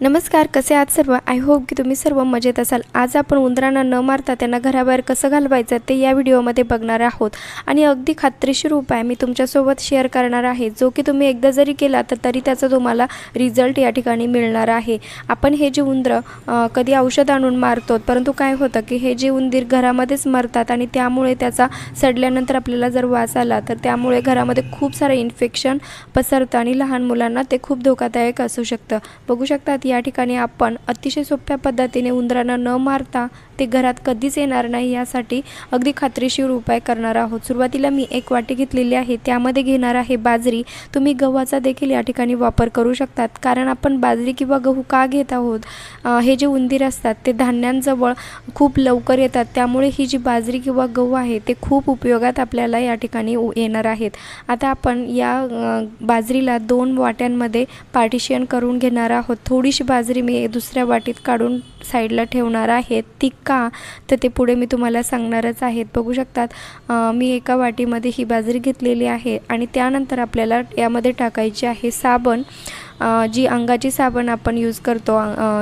नमस्कार कसे आहात सर्व? आय होप की तुम्ही सर्व मजेत असाल. आज आपण उंदरांना न मारता त्यांना घराबाहेर कसं घालवायचं ते या व्हिडिओमध्ये बघणार आहोत. आणि अगदी खात्रीशीर उपाय मी तुमच्यासोबत शेअर करणार आहे. जो की तुम्ही एकदा जरी केला तर तरी त्याचा तुम्हाला रिझल्ट या ठिकाणी मिळणार आहे. आपण हे जे उंदरं कधी औषध आणून मारतो परंतु काय होतं की हे जे उंदीर घरामध्येच मरतात आणि त्यामुळे त्याचा सडल्यानंतर आपल्याला जर वास आला तर त्यामुळे घरामध्ये खूप सारं इन्फेक्शन पसरतं आणि लहान मुलांना ते खूप धोकादायक असू शकतं. बघू शकतात या ठिकाणी आपण अतिशय सोप्या पद्धतीने उंदरांना न मारता ते घरात कधीच येणार नाही यासाठी अगदी खात्रीशीर उपाय करणार आहोत. सुरुवातीला मी एक वाटी घेतलेली आहे. त्यामध्ये घेणार आहे बाजरी. तुम्ही गव्हाचा देखील या ठिकाणी वापर करू शकतात. कारण आपण बाजरी किंवा गहू का घेत आहोत? हे जे उंदीर असतात ते धान्यांजवळ खूप लवकर येतात. त्यामुळे ही जी बाजरी किंवा गहू आहे ते खूप उपयोगात आपल्याला या ठिकाणी येणार आहेत. आता आपण या बाजरीला दोन वाट्यांमध्ये पार्टिशियन करून घेणार आहोत. थोडीशी बाजरी मी दुसऱ्या वाटीत काढून साईडला ठेवणार आहे. ती का? तर ते पुढे मी तुम्हाला सांगणारच आहेत. बघू शकतात मी एका वाटीमध्ये ही बाजरी घेतलेली आहे आणि त्यानंतर आपल्याला यामध्ये टाकायची आहे साबण. जी अंगाची साबण आपण यूज करतो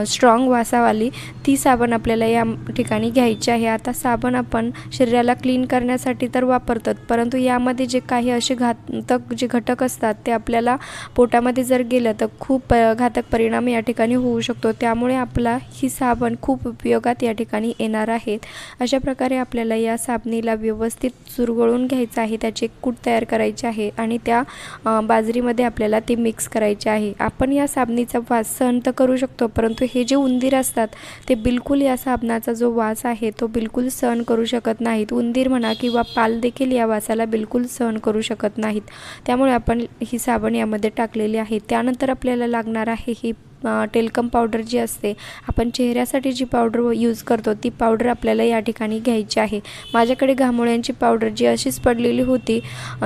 स्ट्रॉंग वासावाली ती साबण आपल्याला या ठिकाणी घ्यायची आहे. आता साबण आपण शरीराला क्लीन करण्यासाठी तर वापरतात परंतु यामध्ये जे काही असे घातक जे घटक असतात ते आपल्याला पोटामध्ये जर गेलं तर खूप प घातक परिणाम या ठिकाणी होऊ शकतो. त्यामुळे आपला ही साबण खूप उपयोगात या ठिकाणी येणार आहेत. अशा प्रकारे आपल्याला या साबणीला व्यवस्थित चुरगळून घ्यायचं आहे त्याचे कूट तयार करायचे आहे आणि त्या बाजरीमध्ये आपल्याला ते मिक्स करायचे आहे. आपण या साबणीचा वास सहन तर करू शकतो परंतु हे जे उंदीर असतात ते बिलकुल या साबणाचा जो वास आहे तो बिलकुल सहन करू शकत नाहीत. उंदीर म्हणा किंवा पाल देखील या वासाला बिलकुल सहन करू शकत नाहीत. त्यामुळे आपण ही साबण यामध्ये टाकलेली आहे. त्यानंतर आपल्याला लागणार आहे ही टेलकम पावडर जी असते आपण चेहऱ्यासाठी जी पावडर यूज करतो ती पावडर आपल्याला या ठिकाणी घ्यायची आहे. माझ्याकडे घामोळ्यांची पावडर जी अशीच पडलेली होती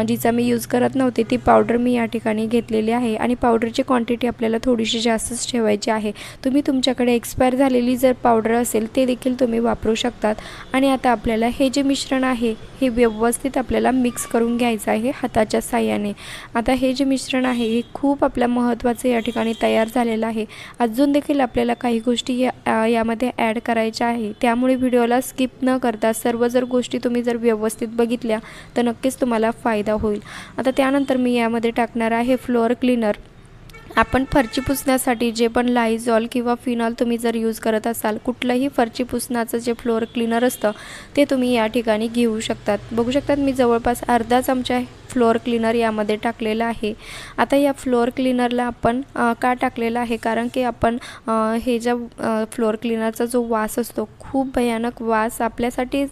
जिचा मी यूज करत नव्हती ती पावडर मी या ठिकाणी घेतलेली आहे आणि पावडरची क्वांटिटी आपल्याला थोडीशी जास्तच ठेवायची आहे. तुम्ही तुमच्याकडे एक्सपायर झालेली जर पावडर असेल ते देखील तुम्ही वापरू शकतात. आणि आता आपल्याला हे जे मिश्रण आहे हे व्यवस्थित आपल्याला मिक्स करून घ्यायचं आहे हाताच्या साह्याने. आता हे जे मिश्रण आहे हे खूप आपल्या महत्त्वाचं या ठिकाणी तयार झालेलं आहे. अजून देखील आपल्याला काही गोष्टी या यामध्ये ॲड करायच्या आहे. त्यामुळे व्हिडिओला स्किप न करता सर्व जर गोष्टी तुम्ही जर व्यवस्थित बघितल्या तर नक्कीच तुम्हाला फायदा होईल. आता त्यानंतर मी यामध्ये टाकणार आहे फ्लोअर क्लीनर आपण फरची पुसण्यासाठी जे पण लायझॉल किंवा फिनॉल तुम्ही जर यूज करत असाल कुठलंही फरची पुसण्याचं जे फ्लोअर क्लीनर असतं ते तुम्ही या ठिकाणी घेऊ शकतात. बघू शकतात मी जवळपास अर्धा चमचा फ्लोअर क्लीनर यामध्ये टाकलेला आहे. आता या फ्लोअर क्लीनरला आपण का टाकलेलं आहे? कारण की आपण हे ज्या फ्लोअर क्लीनरचा जो वास असतो खूप भयानक वास आपल्यासाठी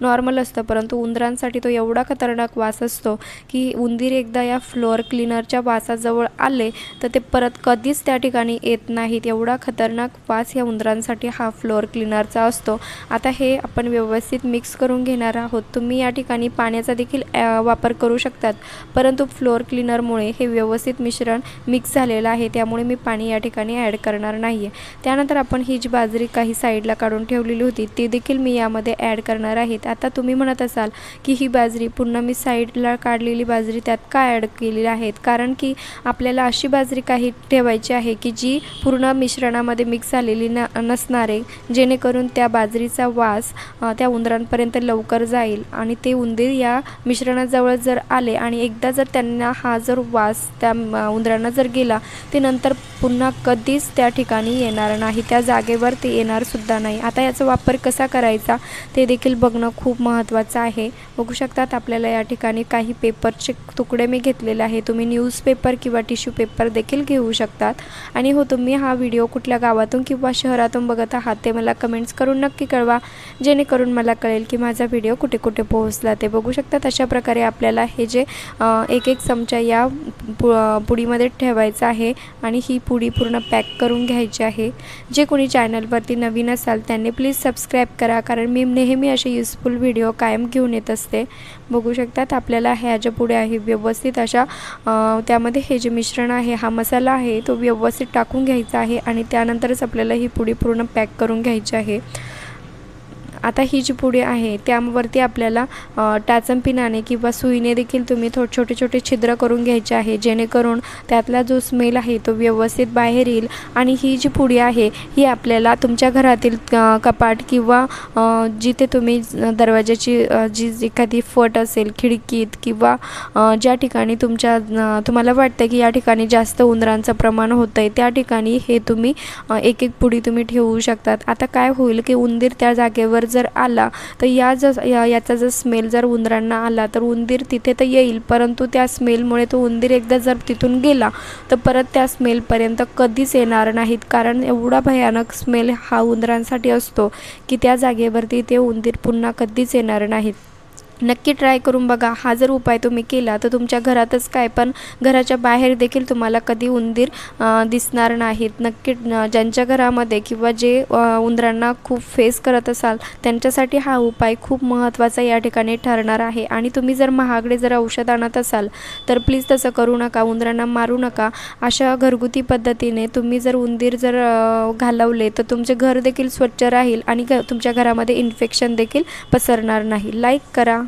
नॉर्मल असतं. परंतु उंदरांसाठी तो एवढा खतरनाक वास असतो की उंदीर एकदा या फ्लोअर क्लीनरच्या वासाजवळ आले तर ते परत कधीच त्या ठिकाणी येत नाहीत. एवढा खतरनाक वास या उंदरांसाठी हा फ्लोअर क्लीनरचा असतो. आता हे आपण व्यवस्थित मिक्स करून घेणार आहोत. तुम्ही या ठिकाणी पाण्याचा देखील वापर करू शकतात. परंतु फ्लोअर क्लीनरमुळे हे व्यवस्थित मिश्रण मिक्स झालेलं आहे त्यामुळे मी पाणी या ठिकाणी ॲड करणार नाही आहे त्यानंतर आपण ही जी बाजरी काही साईडला काढून ठेवलेली होती ती देखील मी यामध्ये ॲड करणार आहेत आता तुम्ही म्हणत असाल की ही बाजरी पुन्हा मी साईडला काढलेली बाजरी त्यात का ॲड केलेली आहेत? कारण की आपल्याला अशी बाजरी काही ठेवायची आहे की जी पूर्ण मिश्रणामध्ये मिक्स झालेली न नसणारे जेणेकरून त्या बाजरीचा वास त्या उंदरांपर्यंत लवकर जाईल आणि ते उंदीर या मिश्रणाजवळ जर आले आणि एकदा जर त्यांना हा जर वास त्या उंदरांना जर गेला ते नंतर पुन्हा कधीच त्या ठिकाणी येणार नाही. त्या जागेवर ते येणारसुद्धा नाही. आता याचा वापर कसा करायचा ते देखील बघणं खूप महत्त्वाचं आहे. बघू शकतात आपल्याला या ठिकाणी काही पेपरचे तुकडे मी घेतलेले आहे तुम्ही न्यूजपेपर किंवा टिश्यू पेपर देखील घेऊ शकतात. आणि हो तुम्ही हा व्हिडिओ कुठल्या गावातून किंवा शहरातून बघत आहात ते मला कमेंट्स करून नक्की कळवा. जेणेकरून मला कळेल की माझा व्हिडिओ कुठे कुठे पोहोचला ते बघू शकतात अशा प्रकारे आपल्याला हे जे एक एक चमचा या पु पुडीमध्ये ठेवायचं आहे आणि ही पुडी पूर्ण पॅक करून घ्यायची आहे. जे कोणी चॅनलवरती नवीन असाल त्यांनी प्लीज सबस्क्राईब करा कारण मी नेहमी असे युजफुल व्हिडिओ कायम घेऊन येत असते. बघू शकतात आपल्याला ह्या ज्या पुढे आहे व्यवस्थित अशा त्यामध्ये हे जे मिश्रण आहे हा मसाला आहे तो व्यवस्थित टाकून घ्यायचा आहे आणि त्यानंतरच आपल्याला ही पुडी पूर्ण पॅक करून घ्यायची आहे. आता ही जी पुडी आहे त्यावरती आपल्याला टाचम पिनाने किंवा सुईने देखील तुम्ही थो छोटे छोटे छिद्र करून घ्यायचे आहे जेणेकरून त्यातला जो स्मेल आहे तो व्यवस्थित बाहेर येईल आणि ही जी पुडी आहे ही आपल्याला तुमच्या घरातील कपाट किंवा जिथे तुम्ही दरवाज्याची दरवाजाची जी एखादी फट असेल खिडकीत किंवा ज्या ठिकाणी तुमच्या तुम्हाला वाटतं की या ठिकाणी जास्त उंदरांचं प्रमाण होतं आहे त्या ठिकाणी हे तुम्ही एक एक पुडी तुम्ही ठेवू शकतात. आता काय होईल की उंदीर त्या जागेवर जर आला तर या ज या याचा जर स्मेल जर उंदरांना आला तर उंदीर तिथे तर येईल. परंतु त्या स्मेलमुळे तो उंदीर एकदा जर तिथून गेला तर परत त्या स्मेलपर्यंत कधीच येणार नाहीत. कारण एवढा भयानक स्मेल हा उंदरांसाठी असतो की त्या जागेवरती ते उंदीर पुन्हा कधीच येणार नाहीत. नक्की ट्राय करून बघा. हा जर उपाय तुम्ही केला तर तुमच्या घरातच काय पण घराच्या बाहेर देखील तुम्हाला कधी उंदीर दिसणार नाहीत. नक्की ज्यांच्या घरामध्ये किंवा जे उंदरांना खूप फेस करत असाल त्यांच्यासाठी हा उपाय खूप महत्त्वाचा या ठिकाणी ठरणार आहे. आणि तुम्ही जर महागडे जर औषध आणत असाल तर प्लीज तसं करू नका उंदरांना मारू नका. अशा घरगुती पद्धतीने तुम्ही जर उंदीर जर घालवले तर तुमचे घर देखील स्वच्छ राहील आणि तुमच्या घरामध्ये इन्फेक्शन देखील पसरणार नाही. लाईक करा.